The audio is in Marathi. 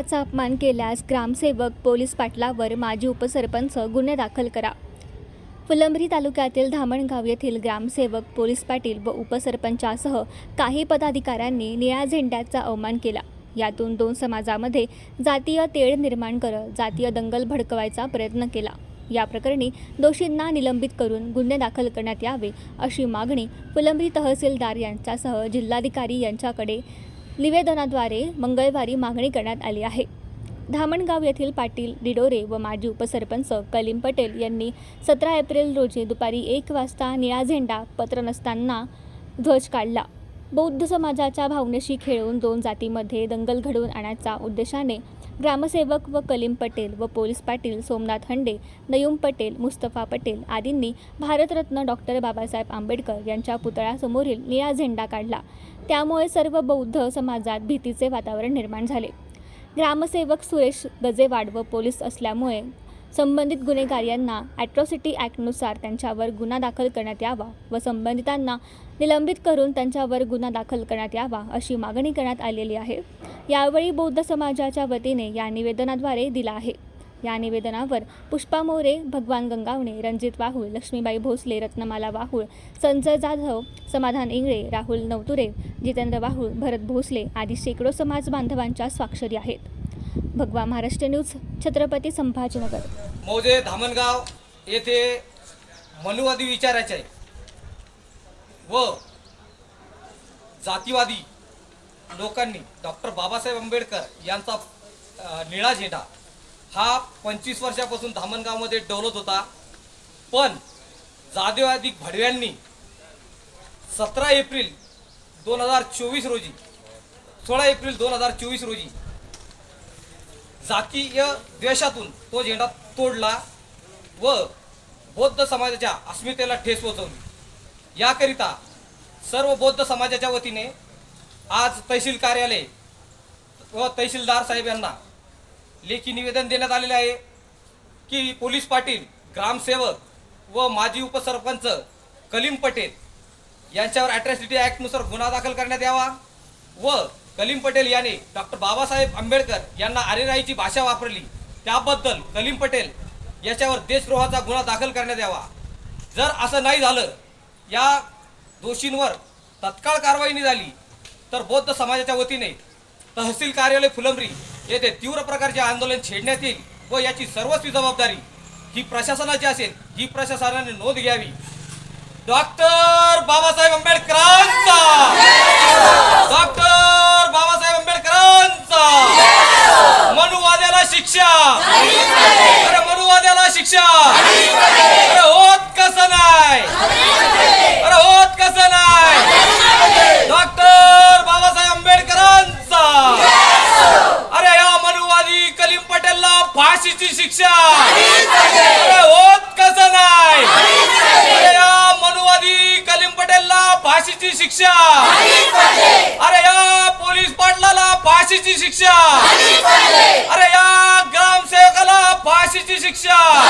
झेंड्याचा अपमान केल्यास ग्रामसेवक पोलीस पाटलावर माजी उपसरपंच गुन्हे दाखल करा. फुलंब्री तालुक्यातील धामणगाव येथील ग्रामसेवक पोलीस पाटील व उपसरपंचासह काही पदाधिकाऱ्यांनी निळ्या झेंड्याचा अवमान केला. यातून दोन समाजामध्ये जातीय तेढ निर्माण करत जातीय दंगल भडकवायचा प्रयत्न केला. या प्रकरणी दोषींना निलंबित करून गुन्हे दाखल करण्यात यावे अशी मागणी फुलंब्री तहसीलदार यांच्यासह जिल्हाधिकारी यांच्याकडे निवेदनाद्वारे मंगळवारी मागणी करण्यात आली आहे. धामणगाव येथील पाटील डिडोरे व माजी उपसरपंच कलीम पटेल यांनी सतरा एप्रिल रोजी दुपारी एक वाजता निळा झेंडा पत्र नसताना ध्वज काढला. बौद्ध समाजाच्या भावनेशी खेळून दोन जातीमध्ये दंगल घडवून आणण्याच्या उद्देशाने ग्रामसेवक व कलीम पटेल व पोलीस पाटील सोमनाथ हंडे नयूम पटेल मुस्तफा पटेल आदींनी भारतरत्न डॉक्टर बाबासाहेब आंबेडकर यांच्या पुतळ्यासमोरील निळा झेंडा काढला. त्यामुळे सर्व बौद्ध समाजात भीतीचे वातावरण निर्माण झाले. ग्रामसेवक सुरेश गजेवाड व पोलीस असल्यामुळे संबंधित गुन्हेगार यांना ॲट्रॉसिटी ॲक्टनुसार त्यांच्यावर गुन्हा दाखल करण्यात यावा व संबंधितांना निलंबित करून त्यांच्यावर गुन्हा दाखल करण्यात यावा अशी मागणी करण्यात आलेली आहे. यावेळी बौद्ध समाजाच्या वतीने या निवेदनाद्वारे दिला आहे. या निवेदनावर पुष्पा मोरे भगवान गंगावणे रणजित वाहुळ लक्ष्मीबाई भोसले रत्नमाला वाहुळ संजय जाधव समाधान इंगळे राहुल नवतुरे जितेंद्र वाहुळ भरत भोसले आदी शेकडो समाज बांधवांच्या स्वाक्षरी आहेत. भगवा महाराष्ट्र न्यूज छत्रपती संभाजीनगर. मौजे धामणगाव येथे मनुवादी विचाराचे व जातीवादी लोकांनी डॉक्टर बाबासाहेब आंबेडकर यांचा निळा झेंडा हा पंचवीस वर्षापासून धामणगावमध्ये डोलत होता. पण जातीवादी भडव्यांनी सतरा एप्रिल दोन हजार चोवीस रोजी सोळा एप्रिल दोन हजार चोवीस रोजी जातीय द्वेषातून तो झेंडा तोडला व बौद्ध समाजाच्या अस्मितेला ठेस पोचवली याकरिता सर्व बौद्ध समाजाच्या वतीने आज तहसील कार्यालय व तहसीलदार साहेब यांना लेखी निवेदन देण्यात आलेले आहे की पोलीस पाटील ग्रामसेवक व माजी उपसरपंच कलीम पटेल यांच्यावर ॲट्रॅसिटी ॲक्टनुसार गुन्हा दाखल करण्यात यावा व कलीम पटेल याने डॉक्टर बाबासाहेब आंबेडकर यांना आरेराईची भाषा वापरली. त्याबद्दल कलीम पटेल याच्यावर देशद्रोहाचा गुन्हा दाखल करण्यात यावा. जर असं नाही झालं या दोषींवर तत्काळ कारवाई नाही झाली तर बौद्ध समाजाच्या वतीने तहसील कार्यालय फुलंब्री येथे तीव्र प्रकारचे आंदोलन छेडण्यात येईल व याची सर्वस्वी जबाबदारी ही प्रशासनाची असेल ही प्रशासनाने नोंद घ्यावी. डॉक्टर बाबासाहेब आंबेडकरांचा डॉक्टर बाबासाहेब आंबेडकरांचा मनुवाद्याला शिक्षा अरे मनुवाद्याला शिक्षा. अरे होत कसं नाही. अरे होत कसं नाही. डॉक्टर बाबासाहेब आंबेडकरांचा. अरे या मनुवादी कलीम पटेलला फाशीची शिक्षा. अरे होत कसं नाही. अरे या मनुवादी कलीम पटेलला फाशीची शिक्षा. अरे या पोलीस पाटलाला फाशीची शिक्षा. अरे या six shots.